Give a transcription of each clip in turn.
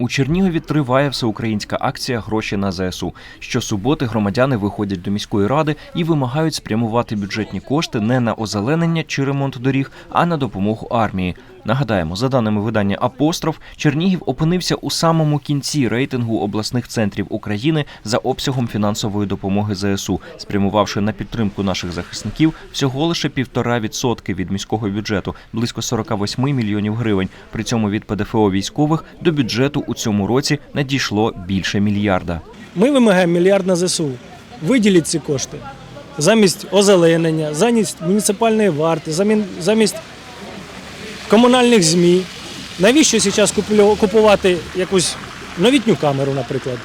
У Чернігові триває всеукраїнська акція Гроші на ЗСУ. Щосуботи громадяни виходять до міської ради і вимагають спрямувати бюджетні кошти не на озеленення чи ремонт доріг, а на допомогу армії. Нагадаємо, за даними видання Апостроф, Чернігів опинився у самому кінці рейтингу обласних центрів України за обсягом фінансової допомоги ЗСУ, спрямувавши на підтримку наших захисників всього лише півтора відсотки від міського бюджету, близько 48 мільйонів гривень. При цьому від ПДФО військових до бюджету у цьому році надійшло більше мільярда. Ми вимагаємо мільярд на ЗСУ. Виділіть ці кошти замість озеленення, замість муніципальної варти, замість комунальних ЗМІ. Навіщо зараз купувати якусь новітню камеру, наприклад,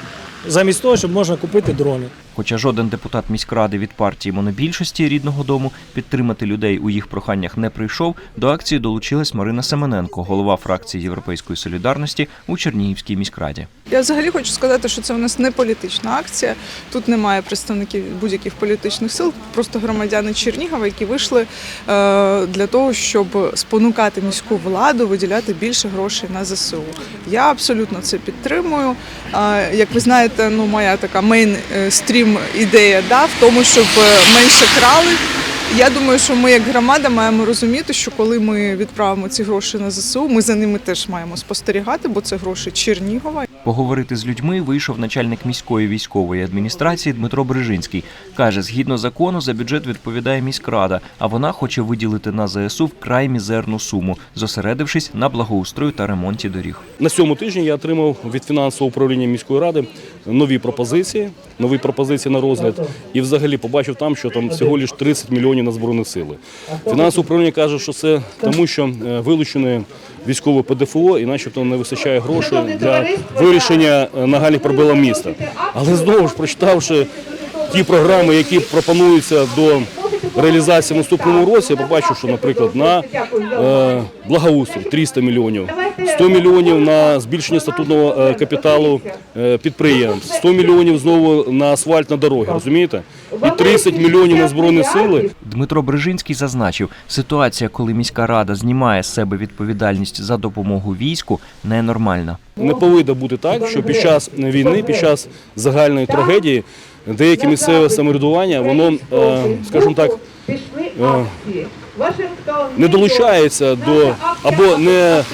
замість того, щоб можна купити дрони? Хоча жоден депутат міськради від партії монобільшості рідного дому підтримати людей у їх проханнях не прийшов, до акції долучилась Марина Семененко, голова фракції Європейської солідарності у Чернігівській міськраді. Я взагалі хочу сказати, що це у нас не політична акція. Тут немає представників будь-яких політичних сил, просто громадяни Чернігова, які вийшли е, для того, щоб спонукати міську владу виділяти більше грошей на ЗСУ. Я абсолютно це підтримую. Е, Як ви знаєте, ну моя така мейнстрім ідея да, в тому, щоб е, менше крали. Я думаю, що ми як громада маємо розуміти, що коли ми відправимо ці гроші на ЗСУ, ми за ними теж маємо спостерігати, бо це гроші Чернігова. Поговорити з людьми вийшов начальник міської військової адміністрації Дмитро Брижинський. Каже, згідно закону, за бюджет відповідає міськрада, а вона хоче виділити на ЗСУ вкрай мізерну суму, зосередившись на благоустрою та ремонті доріг. На цьому тижні я отримав від фінансового управління міської ради нові пропозиції, нові пропозиції на розгляд. І взагалі побачив там, що там всього лише 30 мільйонів на збройні сили. Фінансове управління каже, що це тому, що е, вилучене військове ПДФО і начебто не вистачає грошей для вирішення е, нагальних проблем міста. Але знову ж прочитавши ті програми, які пропонуються до реалізації в наступному році, я побачив, що, наприклад, на е, благоустрій 300 мільйонів, 100 мільйонів на збільшення статутного е, капіталу е, підприємств, 100 мільйонів знову на асфальт на дороги, розумієте? І 30 мільйонів на збройні сили. Дмитро Брижинський зазначив, ситуація, коли міська рада знімає з себе відповідальність за допомогу війську, ненормальна. Не повинно бути так, що під час війни, під час загальної трагедії, деяке місцеве самоврядування, воно, е, скажімо так, не долучається до або не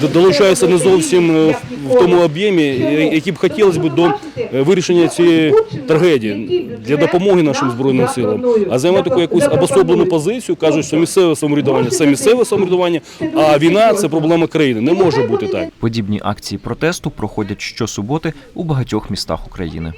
до- долучається не зовсім е, в тому об'ємі, е, який б хотілося б до е, вирішення цієї трагедії для допомоги нашим збройним силам. А займає таку якусь обособлену позицію, кажуть, що місцеве самоврядування це місцеве самоврядування, а війна це проблема країни. Не може бути так. Подібні акції протесту проходять щосуботи у багатьох містах України.